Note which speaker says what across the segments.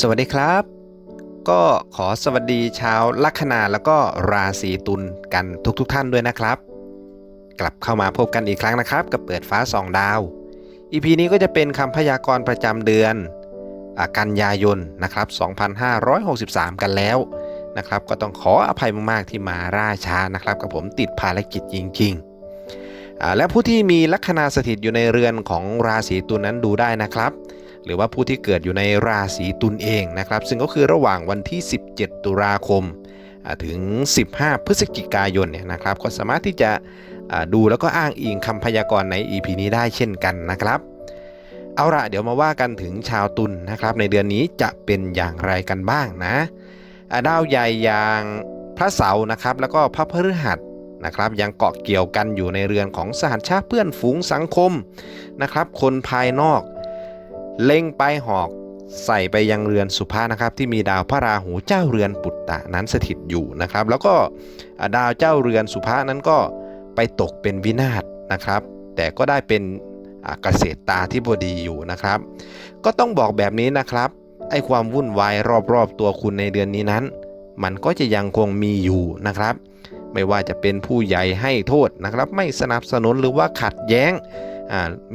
Speaker 1: สวัสดีครับ ก็ขอสวัสดีชาวลัคนาแล้วก็ราศีตุลกันทุกๆทท่านด้วยนะครับ กลับเข้ามาพบกันอีกครั้งนะครับ กับเปิดฟ้าสองดาว EP นี้ก็จะเป็นคำพยากรณ์ประจำเดือนอกันยายนนะครับ 2563 กันแล้วนะครับ ก็ต้องขออภัยมากๆที่มาร่าช้านะครับ กับผมติดภารกิจจริงๆ และผู้ที่มีลัคนาสถิตอยู่ในเรือนของราศีตุลนั้นดูได้นะครับ หรือว่าผู้ที่เกิดอยู่ในราศีตุลเองนะครับ ซึ่งก็คือระหว่างวันที่ 17 ตุลาคมถึง 15 พฤศจิกายนเนี่ยนะครับ ก็สามารถที่จะดูแล้วก็อ้างอิงคำพยากรณ์ใน EP นี้ได้เช่นกันนะครับ เอาละเดี๋ยวมาว่ากันถึงชาวตุลนะครับ ในเดือนนี้จะเป็นอย่างไรกันบ้างนะดาวใหญ่อย่างพระเสาร์นะครับ แล้วก็พระพฤหัสนะครับ ยังเกาะเกี่ยวกันอยู่ในเรือนของสหัชชาติเพื่อนฝูงสังคมนะครับ คนภายนอก เล็งไปหอกใส่ไปยังเรือนสุภานะครับ ที่มีดาวพระราหูเจ้าเรือนปุตตะนั้นสถิตอยู่นะครับ แล้วก็ดาวเจ้าเรือนสุภานั้นก็ไปตกเป็นวินาศนะครับ แต่ก็ได้เป็นเกษตรตาที่บดีอยู่นะครับ ก็ต้องบอกแบบนี้นะครับไอ้ความวุ่นวายรอบๆตัวคุณในเดือนนี้นั้น มันก็จะยังคงมีอยู่นะครับ ไม่ว่าจะเป็นผู้ใหญ่ให้โทษนะครับ ไม่สนับสนุนหรือว่าขัดแย้ง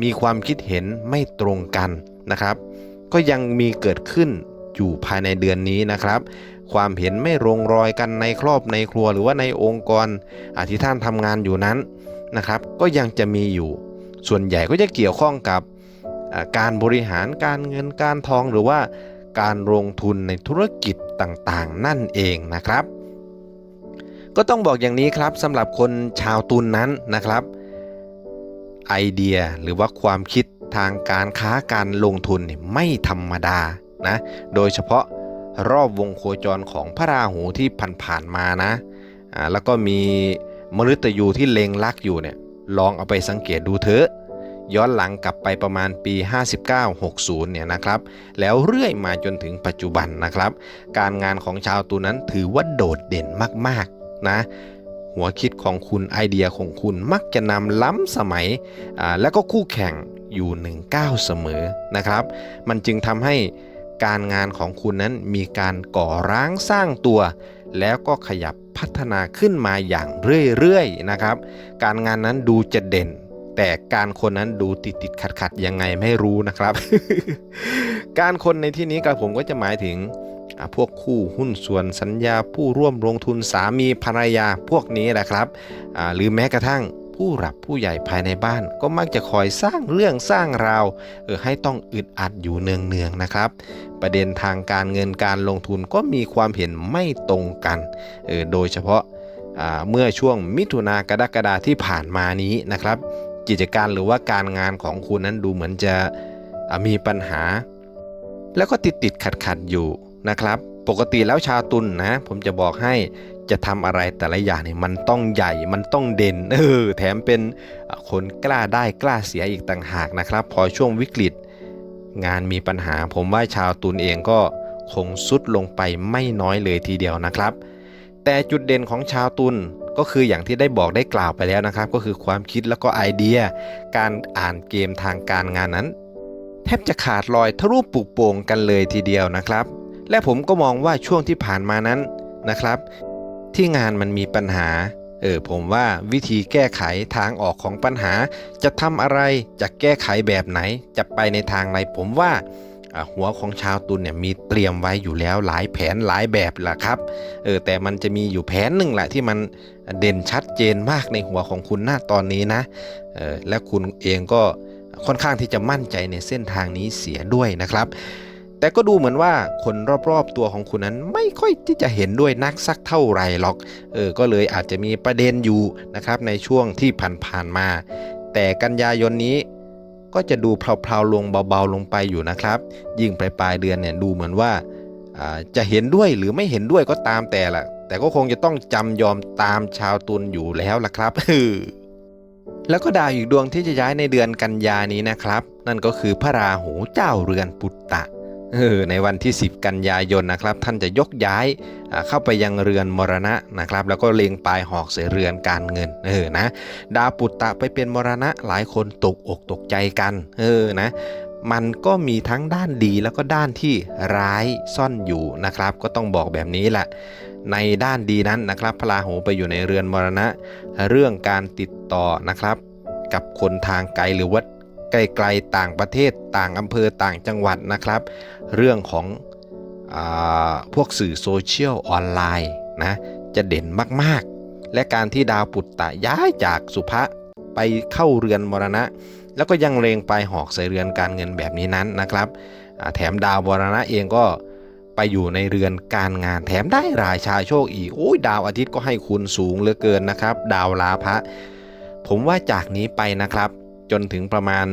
Speaker 1: มีความคิดเห็นไม่ตรงกัน นะครับ ก็ยังมีเกิดขึ้นอยู่ภายในเดือนนี้นะครับ ความเห็นไม่ลงรอยกันในครอบในครัวหรือว่าในองค์กรอที่ท่านทำงานอยู่นั้นนะครับ ก็ยังจะมีอยู่ ส่วนใหญ่ก็จะเกี่ยวข้องกับการบริหารการเงินการทองหรือว่าการลงทุนในธุรกิจต่างๆ นั่นเองนะครับ ก็ต้องบอกอย่างนี้ครับสำหรับคนชาวตุนนั้นนะครับ ไอเดียหรือว่าความคิด ทางการค้าการลงทุนเนี่ยไม่ธรรมดานะ โดยเฉพาะรอบวงโคจรของพระราหูที่ผ่านๆมานะอ่าแล้วก็มีมฤตยูที่เลงลักอยู่เนี่ยลองเอาไปสังเกตดูเถอะ ย้อนหลังกลับไปประมาณปี 59-60 เนี่ยนะครับ แล้วเรื่อยมาจนถึงปัจจุบันนะครับ การงานของชาวตุนั้นถือว่าโดดเด่นมากๆนะหัวคิดของคุณไอเดียของคุณมักจะนำล้ำสมัยแล้วก็คู่แข่ง อยู่หนึ่งก้าวเสมอนะครับ มันจึงทำให้การงานของคุณนั้นมีการก่อร้างสร้างตัว แล้วก็ขยับพัฒนาขึ้นมาอย่างเรื่อยๆนะครับ การงานนั้นดูจะเด่น แต่การคนนั้นดูติดติดขัดขัดยังไงไม่รู้นะครับ การคนในที่นี้กับผมก็จะหมายถึงพวกคู่หุ้นส่วนสัญญาผู้ร่วมลงทุนสามีภรรยาพวกนี้แหละครับหรือแม้กระทั่ง ผู้หลักผู้ใหญ่ภายในบ้าน ก็มักจะคอยสร้างเรื่องสร้างราวเออให้ต้องอึดอัดอยู่เนืองๆนะครับ ประเด็นทางการเงินการลงทุนก็มีความเห็นไม่ตรงกันเออโดยเฉพาะอ่าเมื่อช่วงมิถุนากรกฎาที่ผ่านมานี้นะครับ กิจการหรือว่าการงานของคุณนั้นดูเหมือนจะมีปัญหา แล้วก็ติดติดขัดขัดอยู่นะครับ ปกติแล้วชาตุลนนะผมจะบอกให้จะทำอะไรแต่ละอย่างเนี่ยมันต้องใหญ่มันต้องเด่นเออแถมเป็นคนกล้าได้กล้าเสียอีกต่างหากนะครับ พอช่วงวิกฤต งานมีปัญหา ผมว่าชาวตุลเองก็คงสุดลงไปไม่น้อยเลยทีเดียวนะครับ แต่จุดเด่นของชาวตุลก็คืออย่างที่ได้บอกได้กล่าวไปแล้วนะครับ ก็คือความคิดแล้วก็ไอเดีย การอ่านเกมทางการงานนั้น แทบจะขาดลอยทะลุปลุกโป่งกันเลยทีเดียวนะครับ และผมก็มองว่าช่วงที่ผ่านมานั้นนะครับ ที่งานมันมีปัญหาเออผมว่าวิธีแก้ไขทางออกของปัญหา จะทำอะไรจะแก้ไขแบบไหน จะไปในทางไหนผมว่าหัวของชาวตุลเนี่ยมีเตรียมไว้อยู่แล้วหลายแผนหลายแบบแหละครับเออแต่มันจะมีอยู่แผนหนึ่งแหละที่มันเด่นชัดเจนมากในหัวของคุณหน้าตอนนี้นะเออและคุณเองก็ค่อนข้างที่จะมั่นใจในเส้นทางนี้เสียด้วยนะครับ แต่ก็ดูเหมือนว่าคนรอบๆตัวของคุณนั้นไม่ค่อยที่จะเห็นด้วยนักสักเท่าไหร่หรอก เออ ก็เลยอาจจะมีประเด็นอยู่นะครับในช่วงที่ผ่านๆมา แต่กันยายนนี้ก็จะดูเพลาๆลงเบาๆลงไปอยู่นะครับ ยิ่งปลายเดือนเนี่ยดูเหมือนว่าจะเห็นด้วยหรือไม่เห็นด้วยก็ตามแต่ละแต่ก็คงจะต้องจำยอมตามชาวตุลอยู่แล้วล่ะครับแล้วก็ดาวอีกดวงที่จะย้ายในเดือนกันยานี้นะครับ นั่นก็คือพระราหูเจ้าเรือนปุตตะ ในวันที่ 10 กันยายนนะครับ ท่านจะยกย้ายเข้าไปยังเรือนมรณะนะครับ แล้วก็เล็งปลายหอกใส่เรือนการเงินเออนะดาวปุตตะไปเป็นมรณะหลายคนตกอกตกใจกันเออนะมันก็มีทั้งด้านดีแล้วก็ด้านที่ร้ายซ่อนอยู่นะครับ ก็ต้องบอกแบบนี้แหละในด้านดีนั้นนะครับ พระราหูไปอยู่ในเรือนมรณะ เรื่องการติดต่อนะครับ กับคนทางไกลหรือว่า ไกลๆต่างประเทศต่างอำเภอต่างจังหวัดนะครับ เรื่องของอพวกสื่อโซเชียลออนไลน์นะจะเด่นมากๆ และการที่ดาวปุตตะย้ายจากสุภะไปเข้าเรือนมรณะ แล้วก็ยังเรงไปหอกใส่เรือนการเงินแบบนี้นั้นนะครับแถมดาวมรณะเองก็ไปอยู่ในเรือนการงานแถมได้รายชาโชคอีกโอ้ยดาวอาทิตย์ก็ให้คุณสูงเหลือเกินนะครับ ดาวลาภะผมว่าจากนี้ไปนะครับ จนถึงประมาณ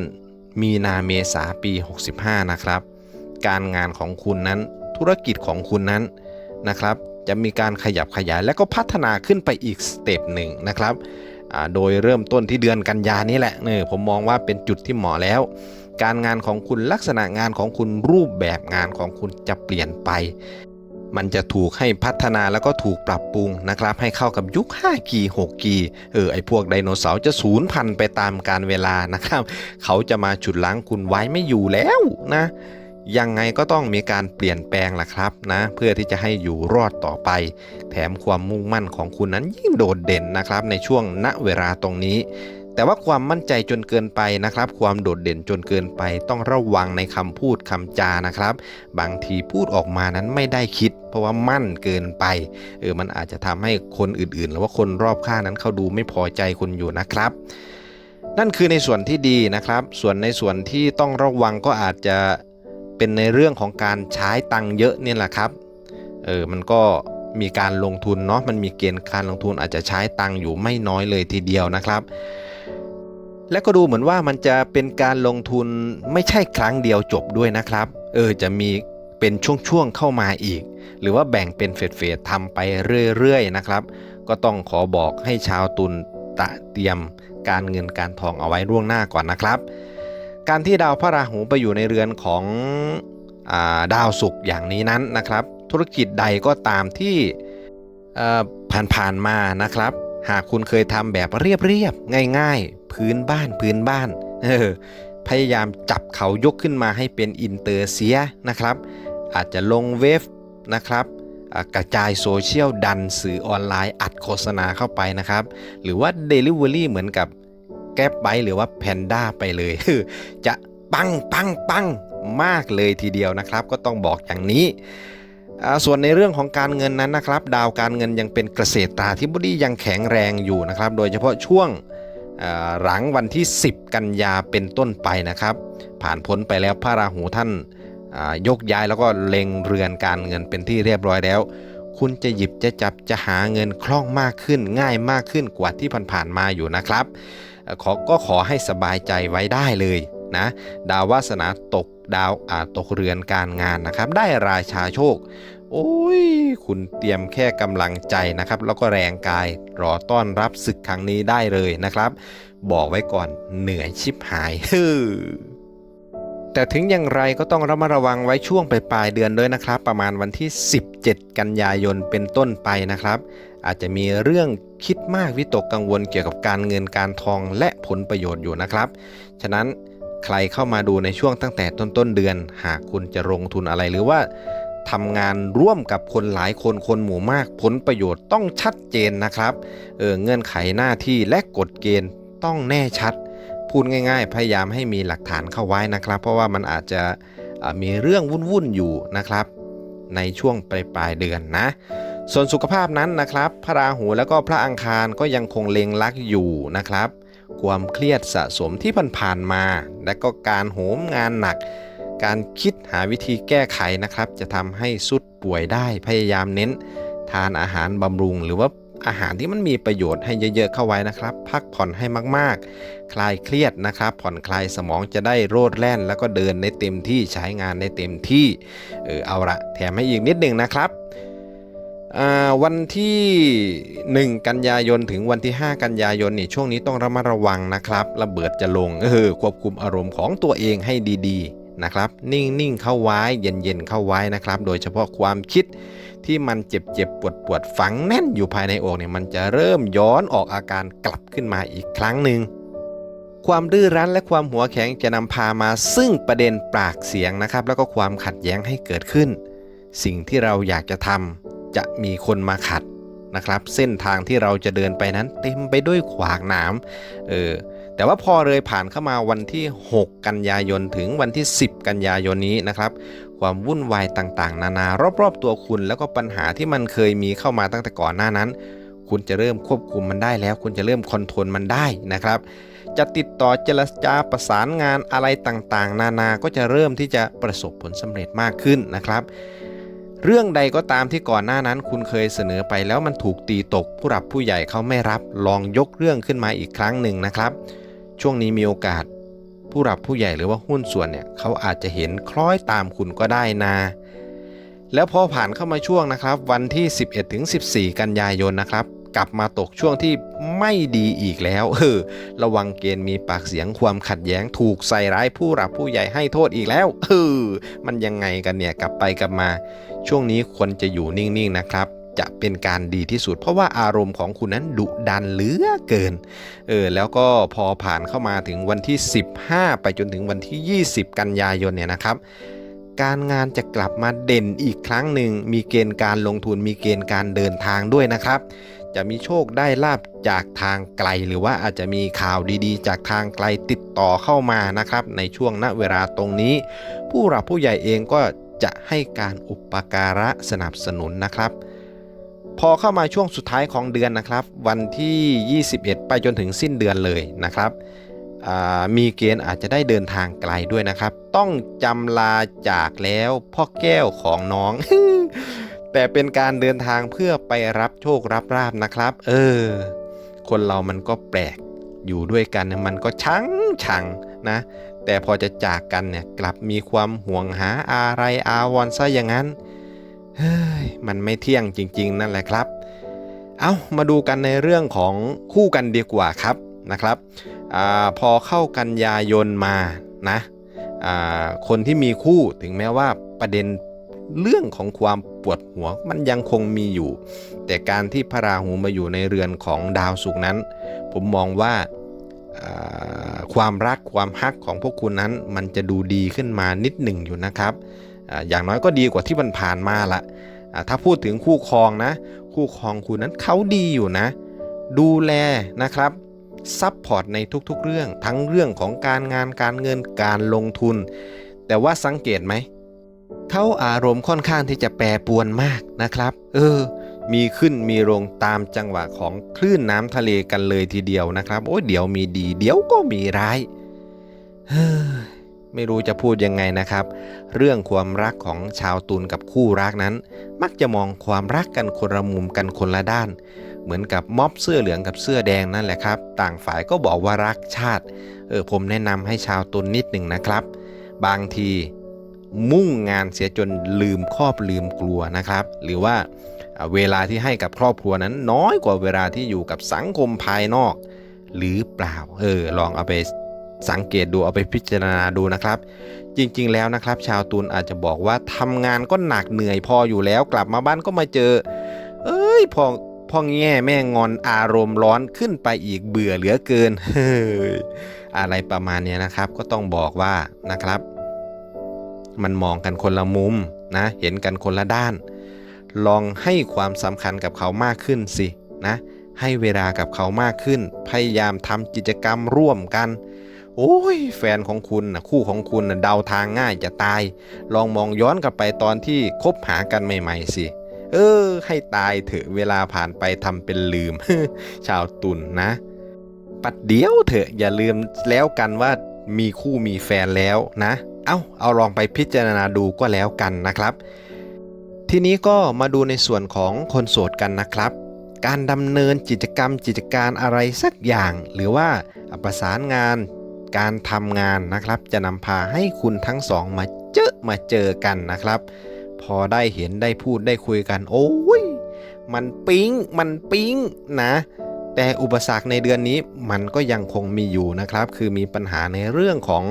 Speaker 1: มีนาเมษาปี 65 นะครับ การงานของคุณนั้นธุรกิจของคุณนั้นนะครับ จะมีการขยับขยายและก็พัฒนาขึ้นไปอีกสเต็ปหนึ่งนะครับโดยเริ่มต้นที่เดือนกันยานี้แหละเนี่ยผมมองว่าเป็นจุดที่เหมาะแล้ว การงานของคุณลักษณะงานของคุณรูปแบบงานของคุณจะเปลี่ยนไป มันจะถูกให้พัฒนาแล้วก็ถูกปรับปรุงนะครับ ให้เข้ากับยุค5กี6กีเออไอพวกไดโนเสาร์จะสูญพันธุ์ไปตามการเวลานะครับ เขาจะมาฉุดล้างคุณไว้ไม่อยู่แล้วนะยังไงก็ต้องมีการเปลี่ยนแปลงล่ะครับนะ เพื่อที่จะให้อยู่รอดต่อไป แถมความมุ่งมั่นของคุณนั้นยิ่งโดดเด่นนะครับ ในช่วงณเวลาตรงนี้ แต่ว่าความมั่นใจจนเกินไปนะครับ ความโดดเด่นจนเกินไป ต้องระวังในคำพูดคำจานะครับ บางทีพูดออกมานั้นไม่ได้คิด เพราะว่ามั่นเกินไปเออมันอาจจะทำให้คนอื่นๆ หรือว่าคนรอบข้างนั้นเขาดูไม่พอใจคุณอยู่นะครับนั่นคือในส่วนที่ดีนะครับ ส่วนในส่วนที่ต้องระวังก็อาจจะเป็นในเรื่องของการใช้ตังเยอะเนี่ยแหละครับ เออ มันก็มีการลงทุนเนาะ มันมีเกณฑ์การลงทุนอาจจะใช้ตังอยู่ไม่น้อยเลยทีเดียวนะครับ และก็ดูเหมือนว่ามันจะเป็นการลงทุนไม่ใช่ครั้งเดียวจบด้วยนะครับ เออจะมีเป็นช่วงๆเข้ามาอีก หรือว่าแบ่งเป็นเฟสๆทำไปเรื่อยๆนะครับ ก็ต้องขอบอกให้ชาวตุลตะเตรียมการเงินการทองเอาไว้ล่วงหน้าก่อนนะครับ การที่ดาวพระราหูไปอยู่ในเรือนของอาดาวศุกร์อย่างนี้นั้นนะครับ ธุรกิจใดก็ตามที่ผ่านๆมานะครับ หากคุณเคยทำแบบเรียบๆง่าย ๆ พื้นบ้านพื้นบ้านเออพยายามจับเขายกขึ้นมาให้เป็นอินเตอร์เซียนะครับ อาจจะลงเวฟนะครับกระจายโซเชียลดันสื่อออนไลน์อัดโฆษณาเข้าไปนะครับ หรือว่า Delivery เหมือนกับแก๊บไบหรือว่า Panda ไปเลย จะปังปังปังมากเลยทีเดียวนะครับ ก็ต้องบอกอย่างนี้ส่วนในเรื่องของการเงินนั้นนะครับ ดาวการเงินยังเป็นเกษตราธิบดียังแข็งแรงอยู่นะครับ โดยเฉพาะช่วง หลังวันที่ 10 กันยาเป็นต้นไปนะครับ ผ่านพ้นไปแล้วพระราหูท่านยกย้ายแล้วก็เล็งเรือนการเงินเป็นที่เรียบร้อยแล้ว คุณจะหยิบจะจับจะหาเงินคล่องมากขึ้นง่ายมากขึ้นกว่าที่ผ่านๆมาอยู่นะครับเขอก็ขอให้สบายใจไว้ได้เลยนะดาววาสนาตกดาวอาตกเรือนการงานนะครับ ได้ราชาโชค โอ้ย คุณเตรียมแค่กำลังใจนะครับ แล้วก็แรงกายรอต้อนรับศึกครั้งนี้ได้เลยนะครับ บอกไว้ก่อนเหนื่อยชิบหายฮึแต่ถึงอย่างไรก็ต้องระมัดระวังไว้ช่วงปลายปลายเดือนด้วยนะครับ ประมาณวันที่ 17 กันยายนเป็นต้นไปนะครับ อาจจะมีเรื่องคิดมากวิตกกังวลเกี่ยวกับการเงินการทองและผลประโยชน์อยู่นะครับ ฉะนั้นใครเข้ามาดูในช่วงตั้งแต่ต้นต้นเดือน หากคุณจะลงทุนอะไรหรือว่า ทำงานร่วมกับคนหลายคนคนหมู่มาก ผลประโยชน์ต้องชัดเจนนะครับเออเงื่อนไขหน้าที่และกฎเกณฑ์ต้องแน่ชัด พูดง่าย ๆ พยายามให้มีหลักฐานเข้าไว้นะครับ เพราะว่ามันอาจจะมีเรื่องวุ่นๆอยู่นะครับ ในช่วงปลายปลายเดือนนะ ส่วนสุขภาพนั้นนะครับ พระราหูแล้วก็พระอังคารก็ยังคงเล็งลักอยู่นะครับ ความเครียดสะสมที่ผ่านๆมา และก็การโหมงานหนัก การคิดหาวิธีแก้ไขนะครับ จะทำให้สุดป่วยได้พยายามเน้น ทานอาหารบำรุง หรือว่าอาหารที่มันมีประโยชน์ให้เยอะๆเข้าไว้นะครับ พักผ่อนให้มากๆ คลายเครียดนะครับ ผ่อนคลายสมองจะได้โรดแล่น แล้วก็เดินในเต็มที่ใช้งานในเต็มที่เออเอาละแถมให้อีกนิดหนึ่งนะครับอ่าวันที่ 1 กันยายนถึงวันที่ 5 กันยายนนี่ช่วงนี้ต้องระมัดระวังนะครับ ระเบิดจะลงเออควบคุมอารมณ์ของตัวเองให้ดีๆ นะครับ นิ่งๆเข้าไว้เย็นๆเข้าไว้นะครับ โดยเฉพาะความคิดที่มันเจ็บๆปวดๆฝังแน่นอยู่ภายในอกเนี่ยมันจะเริ่มย้อนออกอาการกลับขึ้นมาอีกครั้งหนึ่งความดื้อรั้นและความหัวแข็งจะนำพามาซึ่งประเด็นปากเสียงนะครับ แล้วก็ความขัดแย้งให้เกิดขึ้น สิ่งที่เราอยากจะทำจะมีคนมาขัดนะครับ เส้นทางที่เราจะเดินไปนั้นเต็มไปด้วยขวากหนามเออ แต่ว่าพอเลยผ่านเข้ามาวันที่ 6 กันยายนถึงวันที่ 10 กันยายนนี้นะครับ ความวุ่นวายต่างๆ นานารอบๆ ตัวคุณ แล้วก็ปัญหาที่มันเคยมีเข้ามาตั้งแต่ก่อนหน้านั้น คุณจะเริ่มควบคุมมันได้แล้ว คุณจะเริ่มคอนโทรลมันได้นะครับ จะติดต่อเจรจาประสานงานอะไรต่างๆ นานาก็จะเริ่มที่จะประสบผลสำเร็จมากขึ้นนะครับเรื่องใดก็ตามที่ก่อนหน้านั้นคุณเคยเสนอไปแล้วมันถูกตีตก ผู้หลับผู้ใหญ่เขาไม่รับลองยกเรื่องขึ้นมาอีกครั้งหนึ่งนะครับ ช่วงนี้มีโอกาส ผู้หลับผู้ใหญ่หรือว่าหุ้นส่วนเนี่ยเขาอาจจะเห็นคล้อยตามคุณก็ได้นะ แล้วพอผ่านเข้ามาช่วงนะครับ วันที่ 11ถึง14 กันยายนนะครับ กลับมาตกช่วงที่ไม่ดีอีกแล้วเออระวังเกณฑ์มีปากเสียงความขัดแย้งถูกใส่ร้ายผู้หลับผู้ใหญ่ให้โทษอีกแล้วเออมันยังไงกันเนี่ยกลับไปกลับมา ช่วงนี้ควรจะอยู่นิ่งๆนะครับ จะเป็นการดีที่สุด เพราะว่าอารมณ์ของคุณนั้นดุดันเหลือเกินเออแล้วก็พอผ่านเข้ามาถึงวันที่ 15 ไปจนถึงวันที่ 20 กันยายนเนี่ยนะครับการงานจะกลับมาเด่นอีกครั้งหนึ่ง มีเกณฑ์การลงทุน มีเกณฑ์การเดินทางด้วยนะครับ จะมีโชคได้ลาบจากทางไกล หรือว่าอาจจะมีข่าวดีๆ จากทางไกลติดต่อเข้ามานะครับ ในช่วงณเวลาตรงนี้ ผู้หลักผู้ใหญ่เองก็จะให้การอุปการะสนับสนุนนะครับ พอเข้ามาช่วงสุดท้ายของเดือนนะครับ วันที่ 21 ไปจนถึงสิ้นเดือนเลยนะครับมีเกณฑ์อาจจะได้เดินทางไกลด้วยนะครับ ต้องจำลาจากแล้วพ่อแก้วของน้อง แต่เป็นการเดินทางเพื่อไปรับโชครับราบนะครับ เออ คนเรามันก็แปลกอยู่ด้วยกันเนี่ยมันก็ชังชังนะ แต่พอจะจากกันเนี่ยกลับมีความห่วงหาอะไรอาวรซะอย่างนั้น เฮ้ยมันไม่เที่ยงจริง ๆ นั่นแหละครับ เอามาดูกันในเรื่องของคู่กันดีกว่าครับนะครับอพอเข้ากันยายนมานะคนที่มีคู่ถึงแม้ว่าประเด็นเรื่องของความปวดหัวมันยังคงมีอยู่ แต่การที่พระราหูมาอยู่ในเรือนของดาวศุกนั้น ผมมองว่าอ่าความรักความฮักของพวกคุณนั้นมันจะดูดีขึ้นมานิดหนึ่งอยู่นะครับ อย่างน้อยก็ดีกว่าที่มันผ่านมาละถ้าพูดถึงคู่ครองนะ คู่ครองคุณนั้นเขาดีอยู่นะ ดูแลนะครับซัพพอร์ตในทุกๆเรื่องทั้งเรื่องของการงานการเงินการลงทุน แต่ว่าสังเกตไหมเขาอารมณ์ค่อนข้างที่จะแปรปรวนมากนะครับ เออ มีขึ้นมีลงตามจังหวะของคลื่นน้ำทะเลกันเลยทีเดียวนะครับ โอ้ยเดี๋ยวมีดี เดี๋ยวก็มีร้ายเฮ้ย ไม่รู้จะพูดยังไงนะครับ เรื่องความรักของชาวตุลกับคู่รักนั้น มักจะมองความรักกันคนละมุมกันคนละด้าน เหมือนกับม็อบเสื้อเหลืองกับเสื้อแดงนั่นแหละครับ ต่างฝ่ายก็บอกว่ารักชาติ เออผมแนะนำให้ชาวตุลนิดหนึ่งนะครับ บางทีมุ่งงานเสียจนลืมครอบลืมกลัวนะครับ หรือว่าอ่าเวลาที่ให้กับครอบครัวนั้นน้อยกว่าเวลาที่อยู่กับสังคมภายนอก หรือเปล่า เออ ลองเอาไป สังเกตดูเอาไปพิจารณาดูนะครับ จริงๆแล้วนะครับ ชาวตุลอาจจะบอกว่าทำงานก็หนักเหนื่อยพออยู่แล้วกลับมาบ้านก็มาเจอ เอ้ยพอพ่อแง่แม่งอนอารมณ์ร้อนขึ้นไปอีกเบื่อเหลือเกินเฮ้ยอะไรประมาณนี้นะครับ ก็ต้องบอกว่านะครับ มันมองกันคนละมุมนะ เห็นกันคนละด้าน ลองให้ความสำคัญกับเขามากขึ้นสินะ ให้เวลากับเขามากขึ้น พยายามทำกิจกรรมร่วมกัน โอ้ย แฟนของคุณนะคู่ของคุณนะเดาทางง่ายจะตาย ลองมองย้อนกลับไปตอนที่คบหากันใหม่ๆสิ เออ ให้ตายเถอะเวลาผ่านไปทำเป็นลืม ชาวตุนนะ ปัดเดียวเถอะอย่าลืมแล้วกันว่ามีคู่มีแฟนแล้วนะ เอา้า เอาลองไปพิจารณาดูก็แล้วกันนะครับ ทีนี้ก็มาดูในส่วนของคนโสดกันนะครับการดำเนินกิจกรรมกิจการอะไรสักอย่าง หรือว่าประสานงาน การทำงานนะครับ จะนำพาให้คุณทั้งสองมาเจอมาเจอกันนะครับ พอได้เห็นได้พูดได้คุยกัน โอ้ยมันปิ๊งมันปิ๊งนะแต่อุปสรรคในเดือนนี้มันก็ยังคงมีอยู่นะครับ คือมีปัญหาในเรื่องของ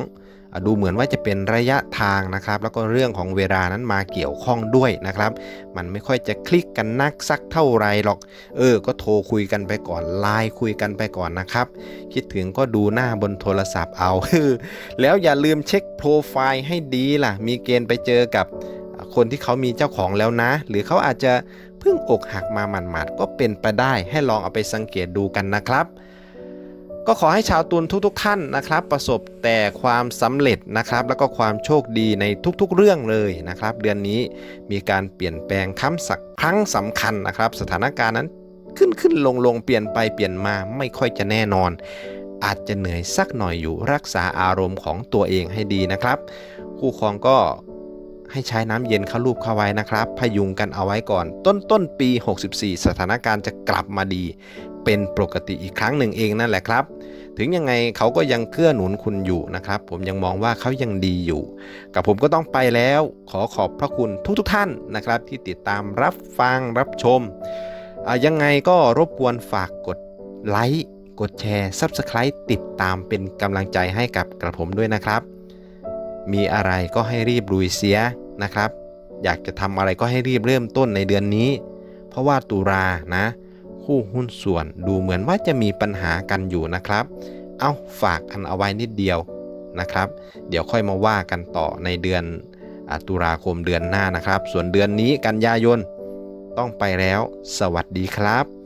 Speaker 1: ดูเหมือนว่าจะเป็นระยะทางนะครับ แล้วก็เรื่องของเวลานั้นมาเกี่ยวข้องด้วยนะครับ มันไม่ค่อยจะคลิกกันนักสักเท่าไรหรอก เออ ก็โทรคุยกันไปก่อนไลน์คุยกันไปก่อนนะครับ คิดถึงก็ดูหน้าบนโทรศัพท์เอา แล้วอย่าลืมเช็คโปรไฟล์ให้ดีล่ะ มีเกณฑ์ไปเจอกับคนที่เขามีเจ้าของแล้วนะ หรือเขาอาจจะเพิ่งอกหักมาหมาดๆก็เป็นไปได้ให้ลองเอาไปสังเกตดูกันนะครับ ก็ขอให้ชาวตุลทุกๆทท่านนะครับ ประสบแต่ความสำเร็จนะครับ แล้วก็ความโชคดีในทุกๆเรื่องเลยนะครับ เดือนนี้มีการเปลี่ยนแปลงคำสักครั้งสำคัญนะครับ สถานการณ์นั้นขึ้นขึ้นลงลงเปลี่ยนไปเปลี่ยนมาไม่ค่อยจะแน่นอน อาจจะเหนื่อยสักหน่อยอยู่รักษาอารมณ์ของตัวเองให้ดีนะครับ คู่ครองก็ ให้ใช้น้ำเย็นเข้ารูปเข้าไว้นะครับ พยุงกันเอาไว้ก่อน ต้นต้นปี 64 สถานการณ์จะกลับมาดี เป็นปกติอีกครั้งหนึ่งเองนั่นแหละครับ ถึงยังไงเขาก็ยังเกื้อหนุนคุณอยู่นะครับ ผมยังมองว่าเขายังดีอยู่ กับผมก็ต้องไปแล้ว ขอขอบพระคุณทุกๆทท่านนะครับ ที่ติดตามรับฟังรับชมยังไงก็รบกวนฝากกดไลค์กดแชร์ Subscribe ติดตามเป็นกำลังใจให้กับกระผมด้วยนะครับ มีอะไรก็ให้รีบลุยเสีย นะครับ อยากจะทำอะไรก็ให้รีบเริ่มต้นในเดือนนี้ เพราะว่าตุลานะ คู่หุ้นส่วนดูเหมือนว่าจะมีปัญหากันอยู่นะครับ เอาฝากกันเอาไว้นิดเดียวนะครับ เดี๋ยวค่อยมาว่ากันต่อในเดือนอตุลาคมเดือนหน้านะครับ ส่วนเดือนนี้กันยายนต้องไปแล้ว สวัสดีครับ